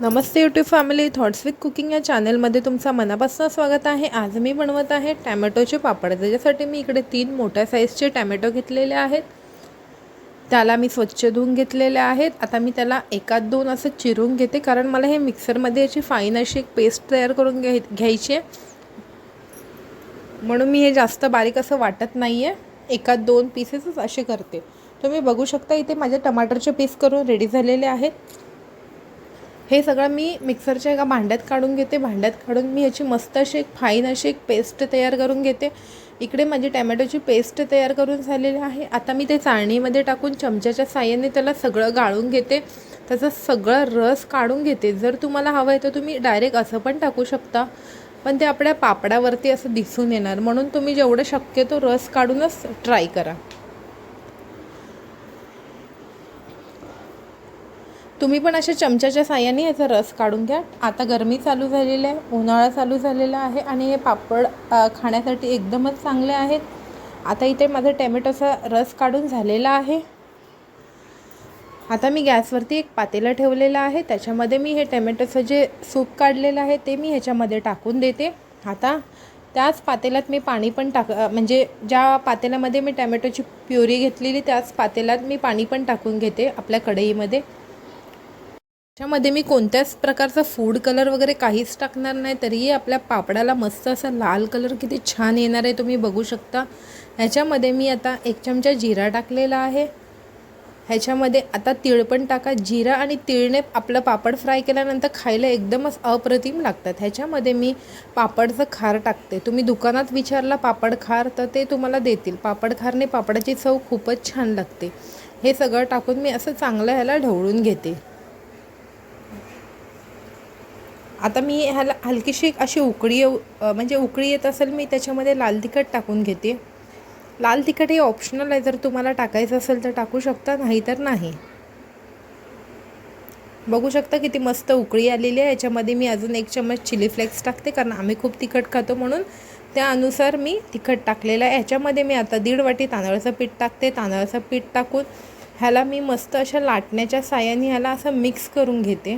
Namaste YouTube family thoughts with cooking या चॅनलमध्ये तुमचा मनापासून स्वागत आहे. आज मी बनवत आहे टॅमॅटोचे पापड. त्याच्यासाठी मी इकडे तीन मोठ्या साईजचे टॅमॅटो घेतलेले आहेत. त्याला मी स्वच्छ धुवून घेतलेले आहेत. आता मी त्याला एकात दोन असं चिरून घेते कारण मला हे मिक्सरमध्ये याची फाईन अशी एक पेस्ट तयार करून घ्याय घ्यायची आहे. म्हणून मी हे जास्त बारीक असं वाटत नाही आहे एकात दोन पीसेसच असे करते. तुम्ही बघू शकता इथे माझे टमाटरचे पीस करून रेडी झालेले आहेत. हे सगळं मी मिक्सरच्या एका भांड्यात काढून घेते. भांड्यात काढून मी ह्याची मस्त अशी एक फाईन अशी एक पेस्ट तयार करून घेते. इकडे माझी टॅमॅटोची पेस्ट तयार करून झालेली आहे. आता मी ते चाळणीमध्ये टाकून चमच्याच्या साह्याने त्याला सगळं गाळून घेते. त्याचा सगळा रस काढून घेते. जर तुम्हाला हवं आहे तर तुम्ही डायरेक्ट असं पण टाकू शकता. पण ते आपल्या पापडावरती असं दिसून येणार. म्हणून तुम्ही जेवढं शक्यतो रस काढूनच ट्राय करा. तुम्ही पण अशा चमच्याच्या साह्याने याचा रस काढून घ्या. आता गरमी चालू झालेली आहे उन्हाळा चालू झालेला आहे आणि हे पापड खाण्यासाठी एकदमच चांगले आहेत. आता इथे माझा टॅमॅटोचा रस काढून झालेला आहे. आता मी गॅसवरती एक पातेलं ठेवलेलं आहे. त्याच्यामध्ये मी हे टॅमॅटोचं जे सूप काढलेलं आहे ते मी ह्याच्यामध्ये टाकून देते. आता त्याच पातेल्यात मी पाणी पण टाक म्हणजे ज्या पातेल्यामध्ये मी टॅमॅटोची प्युरी घेतलेली त्याच पातेल्यात मी पाणी पण टाकून घेते आपल्या कढईमध्ये. त्याच्यामध्ये मी कोणत्याच प्रकारचा फूड कलर वगैरे काहीच टाकणार नाही तरीही आपल्या पापडाला मस्त असा लाल कलर किती छान येणार आहे तुम्ही बघू शकता. ह्याच्यामध्ये मी आता एक चमचा जिरा टाकलेला आहे. ह्याच्यामध्ये आता तीळ पण टाका. जिरा आणि तिळने आपलं पापड फ्राय केल्यानंतर खायला एकदमच अप्रतिम लागतात. ह्याच्यामध्ये मी पापडचं खार टाकते. तुम्ही दुकानात विचारला पापड खार तर ते तुम्हाला देतील. पापड खारने पापडाची चव खूपच छान लागते. हे सगळं टाकून मी असं चांगलं ह्याला ढवळून घेते. आता मी ह्याला हलकीशी अशी उकळी येऊ म्हणजे उकळी येत असेल मी त्याच्यामध्ये लाल तिखट टाकून घेते. लाल तिखट हे ऑप्शनल आहे जर तुम्हाला टाकायचं असेल तर टाकू शकता नाही तर नाही. बघू शकता किती मस्त उकळी आलेली आहे. याच्यामध्ये मी अजून एक चम्मच चिली फ्लेक्स टाकते कारण आम्ही खूप तिखट खातो म्हणून. त्यानुसार मी तिखट टाकलेलं आहे. याच्यामध्ये मी आता दीड वाटी तांदळाचं पीठ टाकते. तांदळाचं पीठ टाकून ह्याला मी मस्त अशा लाटण्याच्या साह्याने ह्याला असं मिक्स करून घेते.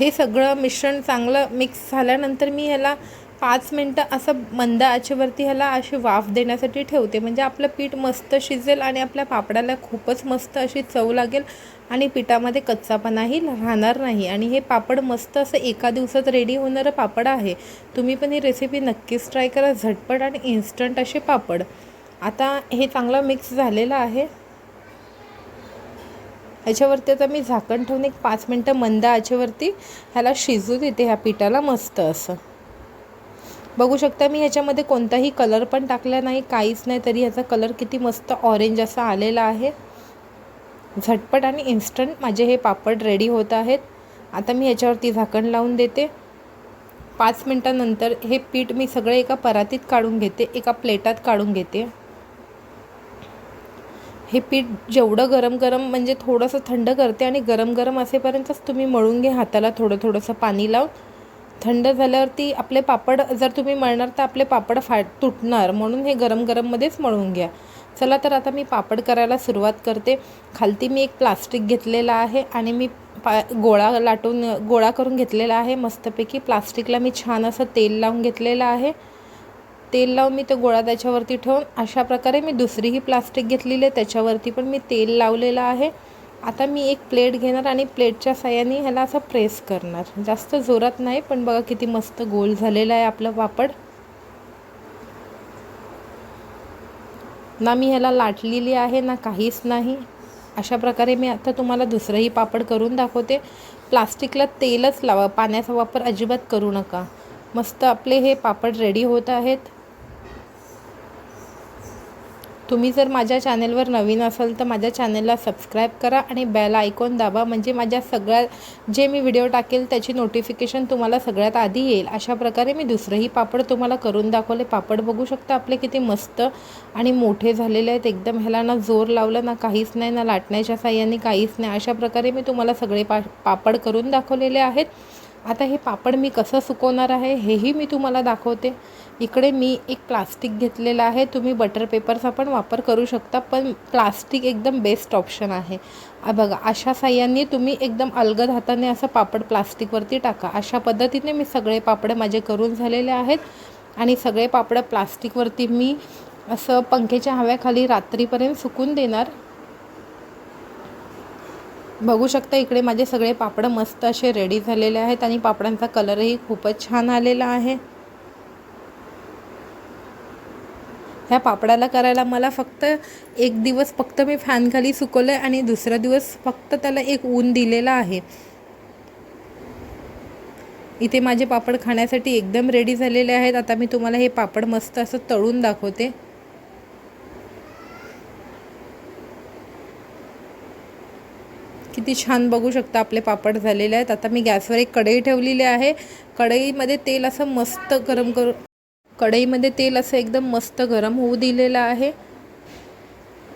हे सगळं मिश्रण चांगलं मिक्स झाल्यानंतर मी ह्याला पाच मिनटं असं मंद आचेवरती ह्याला अशी वाफ देण्यासाठी ठेवते. म्हणजे आपलं पीठ मस्त शिजेल आणि आपल्या पापडाला खूपच मस्त अशी चव लागेल आणि पिठामध्ये कच्चापणाही राहणार नाही. आणि हे पापड मस्त असं एका दिवसात रेडी होणारं पापड आहे. तुम्ही पण ही रेसिपी नक्कीच ट्राय करा. झटपट आणि इन्स्टंट असे पापड. आता हे चांगलं मिक्स झालेलं आहे. ह्याच्यावरती आता मी झाकण ठेवून एक पाच मिनटं मंद आचेवरती ह्याला शिजू देते ह्या पिठाला मस्त असं. बघू शकता मी ह्याच्यामध्ये कोणताही कलर पण टाकला नाही काहीच नाही तरी ह्याचा कलर किती मस्त ऑरेंज असा आलेला आहे. झटपट आणि इन्स्टंट माझे हे पापड रेडी होत आहेत. आता मी ह्याच्यावरती झाकण लावून देते. पाच मिनटानंतर हे पीठ मी सगळे एका परातीत काढून घेते एका प्लेटात काढून घेते. हे पीठ जेवढं गरम गरम म्हणजे थोडंसं थंड करते आणि गरम गरम असेपर्यंतच तुम्ही मळून घ्या. हाताला थोडं थोडंसं पाणी लावून. थंड झाल्यावरती आपले पापड जर तुम्ही मळणार तर आपले पापड फाट तुटणार. म्हणून हे गरम गरममध्येच मळून घ्या. चला तर आता मी पापड करायला सुरुवात करते. खालती मी एक प्लास्टिक घेतलेलं आहे आणि मी पा गोळा लाटून गोळा करून घेतलेला आहे. मस्तपैकी प्लास्टिकला मी छान असं तेल लावून घेतलेलं आहे. तेल लावून मी तो गोळा त्याच्यावरती ठेवून अशा प्रकारे मी दुसरीही प्लास्टिक घेतलेली आहे. त्याच्यावरती पण मी तेल लावलेलं आहे. आता मी एक प्लेट घेणार आणि प्लेटच्या साह्याने ह्याला असं प्रेस करणार. जास्त जोरात नाही पण बघा किती मस्त गोल झालेला आहे आपलं पापड. ना मी ह्याला लाटलेली आहे ना काहीच नाही. अशा प्रकारे मी आता तुम्हाला दुसरंही पापड करून दाखवते. प्लास्टिकला तेलच लावा पाण्याचा वापर अजिबात करू नका. मस्त आपले हे पापड रेडी होत आहेत. तुम्ही जर माझ्या चॅनेलवर नवीन असाल तर माझ्या चॅनलला सबस्क्राईब करा आणि बेल आयकॉन दाबा. म्हणजे माझ्या सगळ्या जे मी व्हिडिओ टाकेल त्याची नोटिफिकेशन तुम्हाला सगळ्यात आधी येईल. अशा प्रकारे मी दुसरंही पापड तुम्हाला करून दाखवले. पापड बघू शकता आपले किती मस्त आणि मोठे झालेले आहेत. एकदम ह्याला ना जोर लावलं ना काहीच नाही ना लाटण्याच्या साह्याने काहीच नाही. अशा प्रकारे मी तुम्हाला सगळे पा पापड करून दाखवलेले आहेत. आता हे पापड मी कसं सुकवणार आहे हेही मी तुम्हाला दाखवते. इकडे मी एक प्लास्टिक घेतलेलं आहे. तुम्ही बटर पेपरचा पण वापर करू शकता पण प्लास्टिक एकदम बेस्ट ऑप्शन आहे. बघा अशा साह्याने तुम्ही एकदम अलगद हाताने असं पापड प्लास्टिकवरती टाका. अशा पद्धतीने मी सगळे पापड माझे करून झालेले आहेत आणि सगळे पापड प्लास्टिकवरती मी असं पंख्याच्या हव्याखाली रात्रीपर्यंत सुकून देणार. बघू शकता इकडे माझे सगळे पापड मस्त असे रेडी झालेले आहेत आणि पापडांचा कलरही खूपच छान आलेला आहे. ह्या पापडाला करायला मला फक्त एक दिवस फक्त मी फॅनखाली सुकवलं आहे आणि दुसरा दिवस फक्त त्याला एक ऊन दिलेला आहे. इथे माझे पापड खाण्यासाठी एकदम रेडी झालेले आहेत. आता मी तुम्हाला हे पापड मस्त असं तळून दाखवते. किती छान बघू शकता आपले पापड झालेले आहेत. आता मी गॅसवर एक कढई ठेवलेली आहे. कढईमध्ये तेल असं मस्त गरम करू कढईमध्ये तेल असं एकदम मस्त गरम होऊ दिलेलं आहे.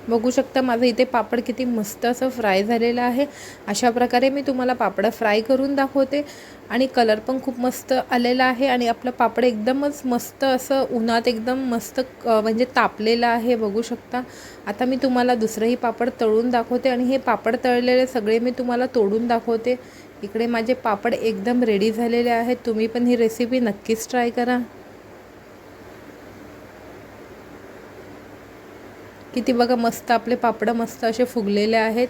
बघू शकता माझं इथे पापड किती मस्त असं फ्राय झालेलं आहे. अशा प्रकारे मी तुम्हाला पापड फ्राय करून दाखवते. आणि कलर पण खूप मस्त आलेला आहे आणि आपलं पापड एकदमच मस्त असं उन्हात एकदम मस्त म्हणजे तापलेलं आहे बघू शकता. आता मी तुम्हाला दुसरंही पापड तळून दाखवते आणि हे पापड तळलेले सगळे मी तुम्हाला तोडून दाखवते. इकडे माझे पापड एकदम रेडी झालेले आहेत. तुम्ही पण ही रेसिपी नक्कीच ट्राय करा. किती बघा मस्त आपले पापड मस्त असे फुगलेले आहेत.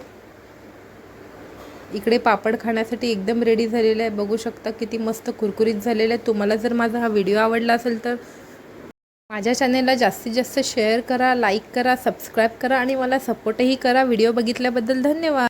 इकडे पापड खाण्यासाठी एकदम रेडी झालेले आहे. बघू शकता किती मस्त कुरकुरीत झालेले आहे तुम्हाला जर माझा हा व्हिडिओ आवडला असेल तर माझ्या चॅनेलला जास्तीत जास्त शेअर करा लाईक करा सबस्क्राईब करा आणि मला सपोर्टही करा. व्हिडिओ बघितल्याबद्दल धन्यवाद.